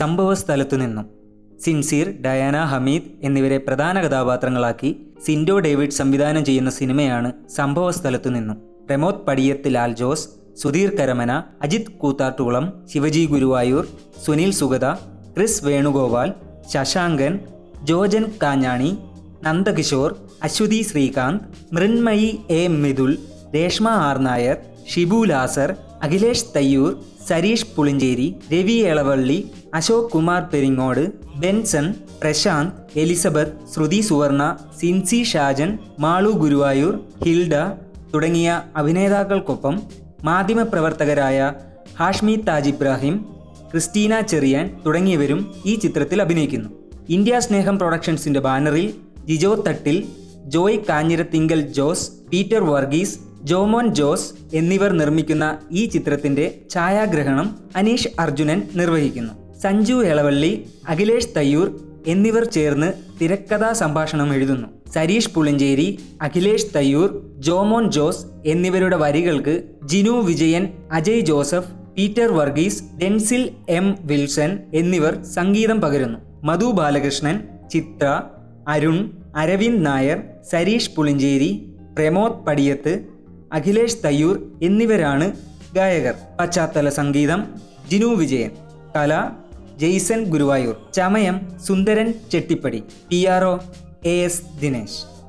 സംഭവ സ്ഥലത്തു നിന്നും സിൻസീർ ഡയാന ഹമീദ് എന്നിവരെ പ്രധാന കഥാപാത്രങ്ങളാക്കി സിൻഡോ ഡേവിഡ് സംവിധാനം ചെയ്യുന്ന സിനിമയാണ് സംഭവ സ്ഥലത്തു നിന്നും പ്രമോദ് പടിയത്ത് ലാൽ ജോസ് സുധീർ കരമന അജിത് കൂത്താട്ടുകുളം ശിവജി ഗുരുവായൂർ സുനിൽ സുഗത ക്രിസ് വേണുഗോപാൽ ശശാങ്കൻ ജോജൻ കാഞ്ഞാണി നന്ദകിഷോർ അശ്വതി ശ്രീകാന്ത് മൃന്മയി എ മിഥുൽ രേഷ്മ ആർ നായർ ഷിബു ലാസർ അഖിലേഷ് തയ്യൂർ സരീഷ് പുളിഞ്ചേരി രവി എളവള്ളി അശോക് കുമാർ പെരിങ്ങോട് ബെൻസൺ പ്രശാന്ത് എലിസബത്ത് ശ്രുതി സുവർണ സിൻസി ഷാജൻ മാളു ഗുരുവായൂർ ഹിൽഡ തുടങ്ങിയ അഭിനേതാക്കൾക്കൊപ്പം മാധ്യമപ്രവർത്തകരായ ഹാഷ്മി താജ് ഇബ്രാഹിം ക്രിസ്റ്റീന ചെറിയാൻ തുടങ്ങിയവരും ഈ ചിത്രത്തിൽ അഭിനയിക്കുന്നു. ഇന്ത്യ സ്നേഹം പ്രൊഡക്ഷൻസിന്റെ ബാനറിൽ ജിജോ തട്ടിൽ ജോയ് കാഞ്ഞിരത്തിങ്കൽ ജോസ് പീറ്റർ വർഗീസ് ജോമോൻ ജോസ് എന്നിവർ നിർമ്മിക്കുന്ന ഈ ചിത്രത്തിന്റെ ഛായാഗ്രഹണം അനീഷ് അർജുനൻ നിർവഹിക്കുന്നു. സഞ്ജു എളവള്ളി അഖിലേഷ് തയ്യൂർ എന്നിവർ ചേർന്ന് തിരക്കഥാ സംഭാഷണം എഴുതുന്നു. സരീഷ് പുളിഞ്ചേരി അഖിലേഷ് തയ്യൂർ ജോമോൻ ജോസ് എന്നിവരുടെ വരികൾക്ക് ജിനു വിജയൻ അജയ് ജോസഫ് പീറ്റർ വർഗീസ് ഡെൻസിൽ എം വിൽസൺ എന്നിവർ സംഗീതം പകരുന്നു. മധു ബാലകൃഷ്ണൻ ചിത്ര അരുൺ അരവിന്ദ് നായർ സരീഷ് പുളിഞ്ചേരി പ്രമോദ് പടിയത്ത് അഖിലേഷ് തയ്യൂർ എന്നിവരാണ് ഗായകർ. പശ്ചാത്തല സംഗീതം ജിനു വിജയൻ. കല ജെയ്സൺ ഗുരുവായൂർ. ചമയം Sundaran Chettippadi. P R O A S Dinesh.